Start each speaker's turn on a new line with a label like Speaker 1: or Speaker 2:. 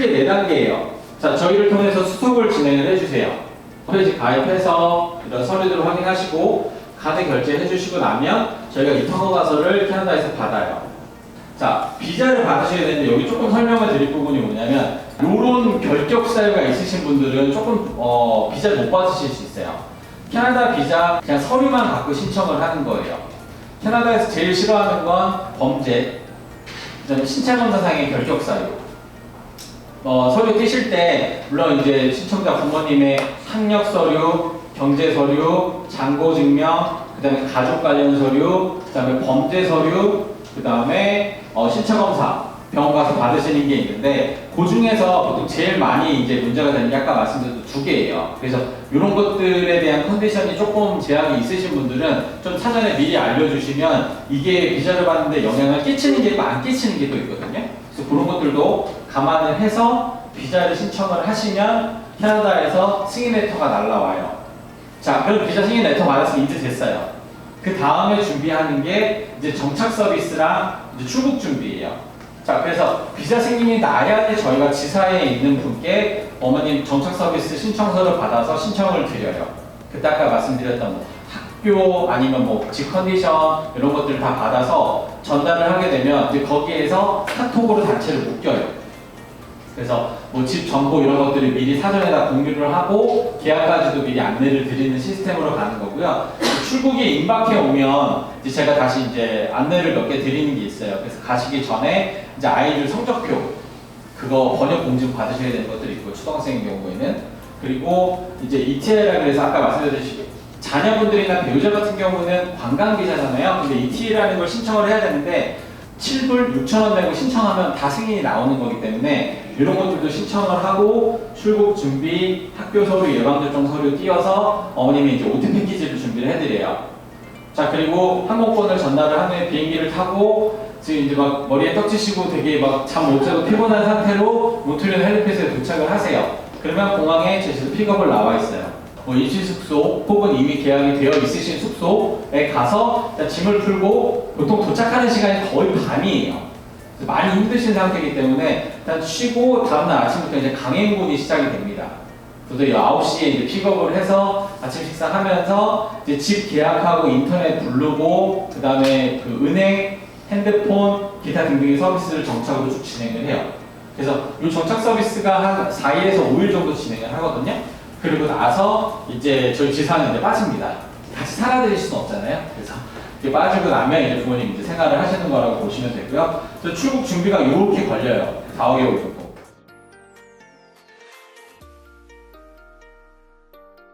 Speaker 1: 크게 네 단계예요. 자, 저희를 통해서 수속을 진행을 해주세요. 홈페이지 가입해서 이런 서류들을 확인하시고 카드 결제해 주시고 나면 저희가 이 통보가서를 캐나다에서 받아요. 자, 비자를 받으셔야 되는데 여기 조금 설명을 드릴 부분이 뭐냐면 요런 결격 사유가 있으신 분들은 조금 어, 비자를 못 받으실 수 있어요. 캐나다 비자 그냥 서류만 갖고 신청을 하는 거예요. 캐나다에서 제일 싫어하는 건 범죄, 신체 검사상의 결격 사유. 어, 서류 띄실 때 물론 이제 신청자 부모님의 학력 서류, 경제 서류, 잔고 증명, 그다음에 가족 관련 서류, 그다음에 범죄 서류, 그다음에 어, 신체 검사 병원 가서 받으시는 게 있는데 그 중에서 보통 제일 많이 이제 문제가 되는 게 아까 말씀드린 두 개예요. 그래서 이런 것들에 대한 컨디션이 조금 제약이 있으신 분들은 좀 사전에 미리 알려주시면 이게 비자를 받는데 영향을 끼치는 게 있고 안 끼치는 게 또 있거든요. 그래서 그런 것들도 감안을 해서 비자를 신청을 하시면 캐나다에서 승인 레터가 날라와요. 자, 그럼 비자 승인 레터 받았으면 이제 됐어요. 그 다음에 준비하는 게 이제 정착 서비스랑 이제 출국 준비예요. 자, 그래서 비자 승인이 나야 돼 저희가 지사에 있는 분께 어머님 정착 서비스 신청서를 받아서 신청을 드려요. 그때 아까 말씀드렸던 뭐 학교 아니면 뭐 집 컨디션 이런 것들을 다 받아서 전달을 하게 되면 이제 거기에서 카톡으로 단체를 묶여요. 그래서 뭐 집 정보 이런 것들을 미리 사전에 다 공유를 하고 계약까지도 미리 안내를 드리는 시스템으로 가는 거고요. 출국이 임박해 오면 이제 제가 다시 이제 안내를 몇 개 드리는 게 있어요. 그래서 가시기 전에 이제 아이들 성적표 그거 번역 공증 받으셔야 되는 것들이 있고 초등학생의 경우에는 그리고 이제 ETL이라고 해서 아까 말씀드렸듯이 자녀분들이나 배우자 같은 경우는 관광 비자잖아요. 근데 ETL이라는 걸 신청을 해야 되는데 7불 6천 원 내고 신청하면 다 승인이 나오는 거기 때문에 이런 것들도 신청을 하고 출국 준비, 학교 서류, 예방접종 서류 띄어서 어머님이 이제 오트 패키지를 준비를 해드려요. 자 그리고 항공권을 전달을 한 후에 비행기를 타고 지금 이제 막 머리에 떡지시고 되게 막 잠 못 자고 피곤한 상태로 모트리올 헬리패스에 도착을 하세요. 그러면 공항에 제시도 픽업을 나와 있어요. 뭐 임시 숙소 혹은 이미 계약이 되어 있으신 숙소에 가서 짐을 풀고 보통 도착하는 시간이 거의 밤이에요. 그래서 많이 힘드신 상태이기 때문에 일단 쉬고 다음날 아침부터 이제 강행군이 시작이 됩니다. 도저히 9시에 이제 픽업을 해서 아침 식사하면서 이제 집 계약하고 인터넷 부르고 그 다음에 그 은행, 핸드폰, 기타 등등의 서비스를 정착으로 쭉 진행을 해요. 그래서 이 정착 서비스가 한 4일에서 5일 정도 진행을 하거든요. 그리고 나서 이제 저희 지사는 이제 빠집니다. 같이 살아드릴 수는 없잖아요. 그래서 이렇게 빠지고 나면 이제 부모님 이제 생활을 하시는 거라고 보시면 되고요. 출국 준비가 이렇게 걸려요. 4, 5개월 정도.